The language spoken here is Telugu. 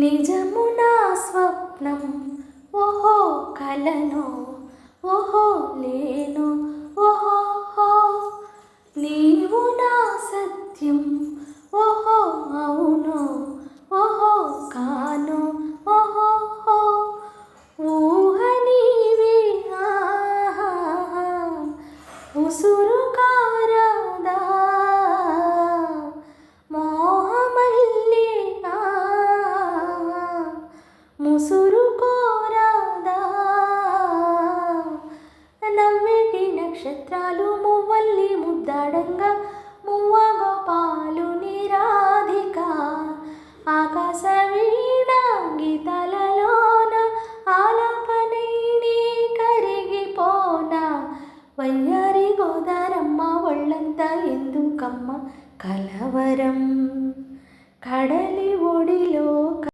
నిజమునా స్వప్నం. ఓహో కలను ఓహో లేను ఓహో నీవు నా సత్యం ఓహో అవును ఓహో కాను ఓహో ఊహ నీవే ఆహా. ఉసురు ముసురుకోరాదా నవ్వేటి నక్షత్రాలు మువ్వల్లి ముద్దాడంగా మువ్వ గోపాలు నిరాధిక ఆకాశ వీణ గీతాలలోన ఆలాపనైని కరిగిపోన. వయ్యారి గోదారమ్మ ఒళ్ళంతా ఎందుకమ్మ కలవరం? కడలి ఒడిలో